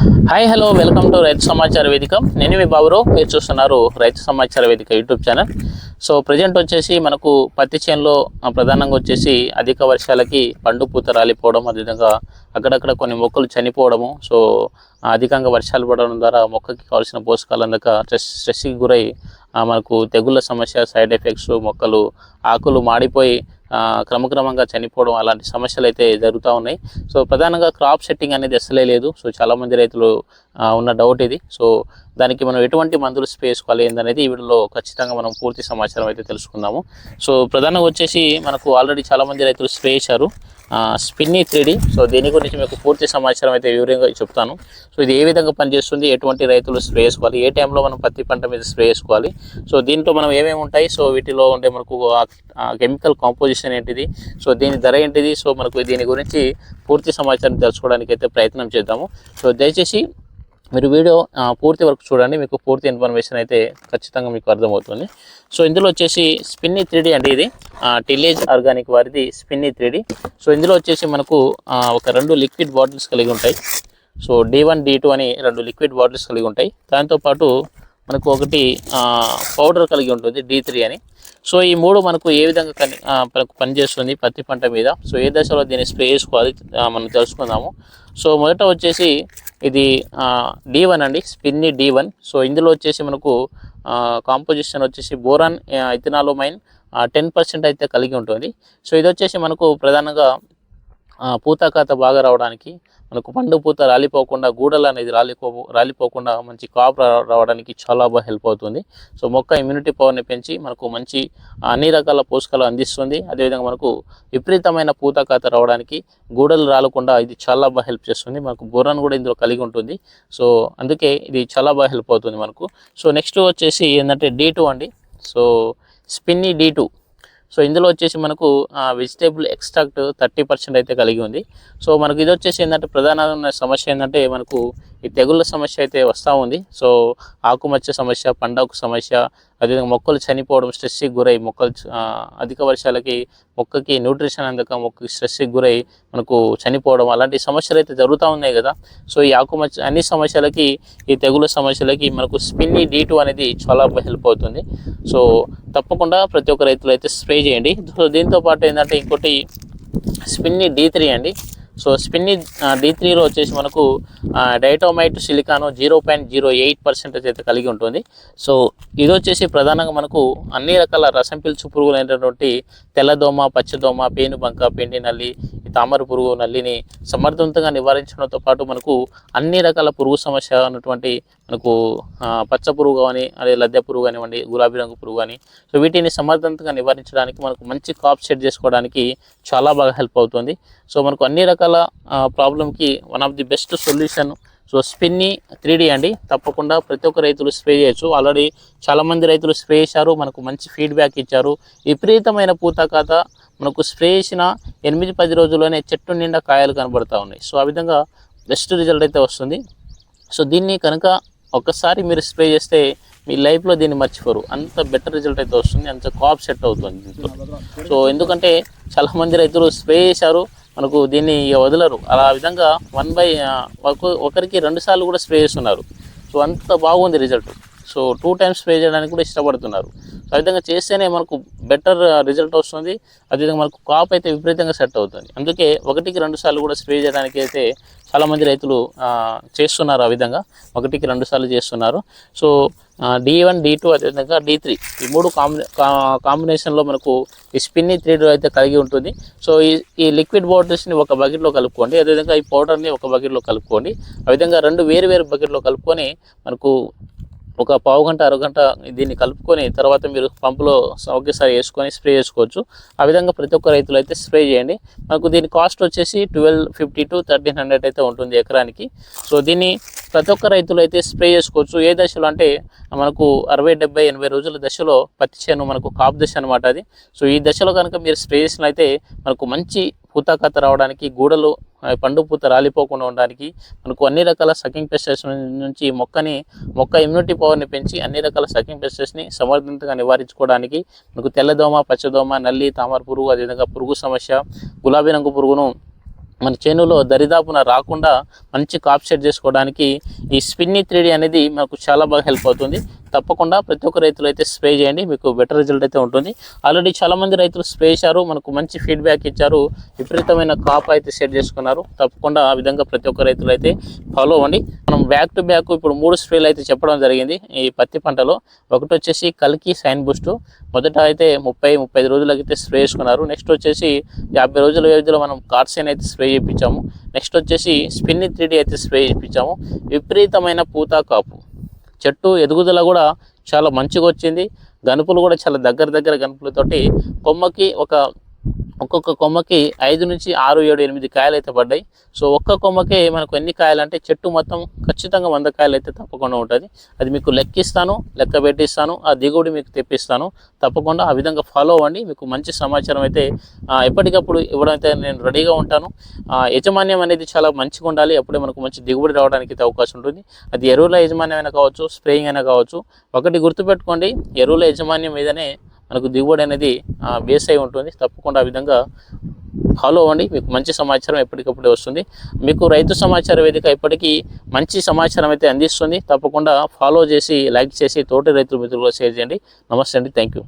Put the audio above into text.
Hi hello welcome to రైతు సమాచార వేదిక నేను మీ బాబురావు మీరు చూస్తున్నారు రైతు సమాచార వేదిక యూట్యూబ్ ఛానల్ సో ప్రజెంట్ వచ్చేసి మనకు పత్తి చేనులో ప్రధానంగా వచ్చేసి అధిక వర్షాలకి పండు పూత రాలిపోవడం అదేవిధంగా అక్కడక్కడ కొన్ని మొక్కలు చనిపోవడము. సో అధికంగా వర్షాలు పడడం ద్వారా మొక్కకి కావాల్సిన పోషకాలు అందక స్ట్రెస్ స్ట్రెస్కి గురై ఆ, మనకు తెగుళ్ళ సమస్య సైడ్ ఎఫెక్ట్స్ మొక్కలు ఆకులు మాడిపోయి క్రమక్రమంగా చనిపోవడం అలాంటి సమస్యలు అయితే జరుగుతూ ఉన్నాయి. సో ప్రధానంగా క్రాప్ సెట్టింగ్ అనేది అసలే లేదు. సో చాలామంది రైతులు ఉన్న డౌట్ ఇది. సో దానికి మనం ఎటువంటి మందులు స్ప్రే చేసుకోవాలి ఏందనేది ఈ వీడియోలో ఖచ్చితంగా మనం పూర్తి సమాచారం అయితే తెలుసుకుందాము. సో ప్రధానంగా వచ్చేసి మనకు ఆల్రెడీ చాలామంది రైతులు స్ప్రే చేశారు. స్పిన్ని త్రీడీ సో దీని గురించి మీకు పూర్తి సమాచారం అయితే వివరంగా చెప్తాను. సో ఇది ఏ విధంగా పనిచేస్తుంది? ఎటువంటి రైతులు స్ప్రే చేసుకోవాలి? ఏ టైంలో మనం పత్తి పంట మీద స్ప్రే చేసుకోవాలి? సో దీంట్లో మనం ఏమేమి ఉంటాయి? సో వీటిలో ఉండే మనకు కెమికల్ కాంపోజిషన్ ఏంటిది? సో దీని ధర ఏంటిది? సో మనకు దీని గురించి పూర్తి సమాచారం తెలుసుకోవడానికి అయితే ప్రయత్నం చేద్దాము. సో దయచేసి మీరు వీడియో పూర్తి వరకు చూడండి మీకు పూర్తి ఇన్ఫర్మేషన్ అయితే ఖచ్చితంగా మీకు అర్థమవుతుంది. సో ఇందులో వచ్చేసి స్పిన్ని త్రీడీ అండి ఇది. టిల్లేజ్ ఆర్గానిక్ వారిది స్పిన్ని త్రీడీ సో ఇందులో వచ్చేసి మనకు ఒక రెండు లిక్విడ్ బాటిల్స్ కలిగి ఉంటాయి. So D one D two అని రెండు లిక్విడ్ బాటిల్స్ కలిగి ఉంటాయి. దాంతోపాటు మనకు ఒకటి పౌడర్ కలిగి ఉంటుంది డి త్రీ అని. సో ఈ మూడు మనకు ఏ విధంగా కని మనకు పనిచేస్తుంది పత్తి పంట మీద? సో ఏ దశలో దీన్ని స్ప్రే చేసుకోవాలి? మనం తెలుసుకుందాము. సో మొదట వచ్చేసి ఇది డి వన్ అండి స్పిన్ని డి వన్ సో ఇందులో వచ్చేసి మనకు కాంపోజిషన్ వచ్చేసి బోరాన్ ఇథనాలోమైన్ టెన్ పర్సెంట్ అయితే కలిగి ఉంటుంది. సో ఇది వచ్చేసి మనకు ప్రధానంగా పూతాకాత బాగా రావడానికి మనకు పండు పూత రాలిపోకుండా గూడలు అనేది రాలిపో రాలిపోకుండా మంచి కాపు రావడానికి చాలా బాగా హెల్ప్ అవుతుంది. సో మొక్క ఇమ్యూనిటీ పవర్ని పెంచి మనకు మంచి అన్ని రకాల పోషకాలు అందిస్తుంది. అదేవిధంగా మనకు విపరీతమైన పూత కాత రావడానికి గూడలు రాలకుండా ఇది చాలా బాగా హెల్ప్ చేస్తుంది. మనకు బుర్రను కూడా ఇందులో కలిగి ఉంటుంది. సో అందుకే ఇది చాలా బాగా హెల్ప్ అవుతుంది మనకు. సో నెక్స్ట్ వచ్చేసి ఏంటంటే డీ టూ అండి. సో స్పిన్ని డీ టూ సో ఇందులో వచ్చేసి మనకు వెజిటేబుల్ ఎక్స్ట్రాక్ట్ థర్టీ పర్సెంట్ అయితే కలిగి ఉంది. సో మనకు ఇది వచ్చేసి ఏంటంటే ప్రధానమైన సమస్య ఏంటంటే మనకు ఈ తెగుళ్ళ సమస్య అయితే వస్తూ ఉంది. సో ఆకుమచ్చ సమస్య పండగకు సమస్య అదేవిధంగా మొక్కలు చనిపోవడం స్ట్రెస్కి గురై మొక్కలు అధిక వర్షాలకి మొక్కకి న్యూట్రిషన్ అందక మొక్కకి స్ట్రెస్కి గురై మనకు చనిపోవడం అలాంటి సమస్యలు అయితే జరుగుతూ ఉన్నాయి కదా. సో ఈ ఆకుమచ్చ అన్ని సమస్యలకి ఈ తెగుళ్ళ సమస్యలకి మనకు స్పిన్ని డీ అనేది చాలా హెల్ప్ అవుతుంది. సో తప్పకుండా ప్రతి ఒక్క రైతులు అయితే స్ప్రే చేయండి. సో దీంతో పాటు ఏంటంటే ఇంకోటి స్పిన్ని డీ త్రీ అండి. సో స్పిన్ని డి త్రీలో వచ్చేసి మనకు diatomite సిలికాను zero point zero eight percentage అయితే కలిగి ఉంటుంది. సో ఇది వచ్చేసి ప్రధానంగా మనకు అన్ని రకాల రసం పిలుచు పురుగులు అయినటువంటి తెల్లదోమ పచ్చదోమ పేనుబంక పిండి నల్లి తామర పురుగు నల్లిని సమర్థవంతంగా నివారించడంతో పాటు మనకు అన్ని రకాల పురుగు సమస్య ఉన్నటువంటి మనకు పచ్చ పురుగు కానీ అదే లద్దె పురుగు కానివ్వండి గులాబీ రంగు పురుగు కానీ సో వీటిని సమర్థవంతంగా నివారించడానికి మనకు మంచి కాప్ సెట్ చేసుకోవడానికి చాలా బాగా హెల్ప్ అవుతుంది. సో మనకు అన్ని రకాల ప్రాబ్లంకి one of the best solution so స్పిన్ని three అండి. తప్పకుండా ప్రతి ఒక్క రైతులు స్ప్రే చేయొచ్చు. ఆల్రెడీ చాలామంది రైతులు స్ప్రే చేశారు. మనకు మంచి ఫీడ్బ్యాక్ ఇచ్చారు. విపరీతమైన పూత కాత మనకు స్ప్రే చేసిన ఎనిమిది పది రోజుల్లోనే చెట్టు నిండా కాయలు కనబడతా ఉన్నాయి. సో ఆ విధంగా బెస్ట్ రిజల్ట్ అయితే వస్తుంది. సో దీన్ని కనుక ఒక్కసారి మీరు స్ప్రే చేస్తే మీ లైఫ్లో దీన్ని మర్చిపోరు. అంత బెటర్ రిజల్ట్ అయితే వస్తుంది. అంత కాప్ సెట్ అవుతుంది. దీంతో సో ఎందుకంటే చాలామంది రైతులు స్ప్రే చేశారు. మనకు దీన్ని ఇక వదలరు. అలా విధంగా వన్ బై ఒకరికి రెండు సార్లు కూడా స్ప్రే చేస్తున్నారు. సో అంత బాగుంది result so two times spray చేయడానికి కూడా ఇష్టపడుతున్నారు. సో ఆ విధంగా చేస్తేనే మనకు బెటర్ రిజల్ట్ uh, వస్తుంది. అదేవిధంగా మనకు కాప్ అయితే విపరీతంగా సెట్ అవుతుంది. అందుకే ఒకటికి రెండు సార్లు కూడా స్ప్రే చేయడానికి అయితే చాలామంది రైతులు uh, చేస్తున్నారు ఆ విధంగా. ఒకటికి రెండు సార్లు చేస్తున్నారు. So D one D two అదేవిధంగా డి త్రీ ఈ మూడు కాంబినే కా- కాంబినేషన్లో మనకు ఈ స్పిన్ని త్రీ అయితే కలిగి ఉంటుంది. సో ఈ ఈ లిక్విడ్ బాటిల్స్ని ఒక బకెట్లో కలుపుకోండి. అదేవిధంగా ఈ పౌడర్ని ఒక బకెట్లో కలుపుకోండి. ఆ విధంగా రెండు వేరు వేరు బకెట్లో కలుపుకొని మనకు ఒక పావు గంట అరగంట దీన్ని కలుపుకొని తర్వాత మీరు పంపులో ఒకేసారి వేసుకొని స్ప్రే చేసుకోవచ్చు. ఆ విధంగా ప్రతి ఒక్క రైతులు అయితే స్ప్రే చేయండి. మనకు దీని కాస్ట్ వచ్చేసి twelve fifty to thirteen hundred అయితే ఉంటుంది ఎకరానికి. సో దీన్ని ప్రతి ఒక్క రైతులు అయితే స్ప్రే చేసుకోవచ్చు. ఏ దశలో అంటే మనకు అరవై డెబ్బై ఎనభై రోజుల దశలో పత్తి చేను మనకు కాపు దశ అనమాట అది. సో ఈ దశలో కనుక మీరు స్ప్రే చేసినైతే మనకు మంచి పూతాకత రావడానికి గూడలు పండు పూత రాలిపోకుండా ఉండడానికి మనకు అన్ని రకాల సకింగ్ పెస్టెస్ నుంచి మొక్కని మొక్క ఇమ్యూనిటీ పవర్ని పెంచి అన్ని రకాల సకింగ్ పెస్టెస్ని సమర్థవంతంగా నివారించుకోవడానికి మనకు తెల్లదోమ పచ్చదోమ నల్లి తామర పురుగు అదేవిధంగా పురుగు సమస్య గులాబీ రంగు పురుగును మన చేనులో దరిదాపున రాకుండా మంచి కాప్ సెట్ చేసుకోవడానికి ఈ స్పిన్ని త్రీడీ అనేది మనకు చాలా బాగా హెల్ప్ అవుతుంది. తప్పకుండా ప్రతి ఒక్క రైతులు అయితే స్ప్రే చేయండి మీకు బెటర్ రిజల్ట్ అయితే ఉంటుంది. ఆల్రెడీ చాలామంది రైతులు స్ప్రే చేశారు మనకు మంచి ఫీడ్బ్యాక్ ఇచ్చారు విపరీతమైన కాప్ అయితే సెట్ చేసుకున్నారు. తప్పకుండా ఆ విధంగా ప్రతి ఒక్క రైతులు అయితే ఫాలో అవ్వండి. మనం బ్యాక్ టు బ్యాక్ ఇప్పుడు మూడు స్ప్రేలు అయితే చెప్పడం జరిగింది ఈ పత్తి పంటలో. ఒకటి వచ్చేసి కల్కి సైన్ బూస్ట్ మొదట అయితే ముప్పై ముప్పై రోజులకైతే రోజులకి అయితే స్ప్రే చేసుకున్నారు. నెక్స్ట్ వచ్చేసి యాభై రోజుల వ్యవధిలో మనం కార్సైన్ అయితే స్ప్రే చేయించాము. నెక్స్ట్ వచ్చేసి స్పిన్ని త్రీడీ అయితే స్ప్రే చేయించాము. విపరీతమైన పూత కాపు. చెట్టు ఎదుగుదల కూడా చాలా మంచిగా వచ్చింది. గనుపులు కూడా చాలా దగ్గర దగ్గర గనుపులతోటి కొమ్మకి ఒక ఒక్కొక్క కొమ్మకి ఐదు నుంచి ఆరు ఏడు ఎనిమిది కాయలు అయితే పడ్డాయి. సో ఒక్క కొమ్మకే మనకు ఎన్ని కాయలు అంటే చెట్టు మొత్తం ఖచ్చితంగా వంద కాయలు అయితే తప్పకుండా ఉంటుంది. అది మీకు లెక్కిస్తాను లెక్క పెట్టిస్తాను ఆ దిగుబడి మీకు తెప్పిస్తాను. తప్పకుండా ఆ విధంగా ఫాలో అవ్వండి. మీకు మంచి సమాచారం అయితే ఎప్పటికప్పుడు ఇవ్వడం అయితే నేను రెడీగా ఉంటాను. ఆ, యజమాన్యం అనేది చాలా మంచిగా ఉండాలి. అప్పుడే మనకు మంచి దిగుబడి రావడానికి అయితే అవకాశం ఉంటుంది. అది ఎరువుల యజమాన్యం అయినా కావచ్చు స్ప్రేయింగ్ అయినా కావచ్చు. ఒకటి గుర్తుపెట్టుకోండి. ఎరువుల యజమాన్యం మీదనే మనకు దిగుబడి అనేది బేస్ అయి ఉంటుంది. తప్పకుండా ఆ విధంగా ఫాలో అవ్వండి. మీకు మంచి సమాచారం ఎప్పటికప్పుడే వస్తుంది. మీకు రైతు సమాచార వేదిక ఇప్పటికీ మంచి సమాచారం అయితే అందిస్తుంది. తప్పకుండా ఫాలో చేసి లైక్ చేసి తోటి రైతుల మిత్రులు షేర్ చేయండి. నమస్తే అండి. Thank you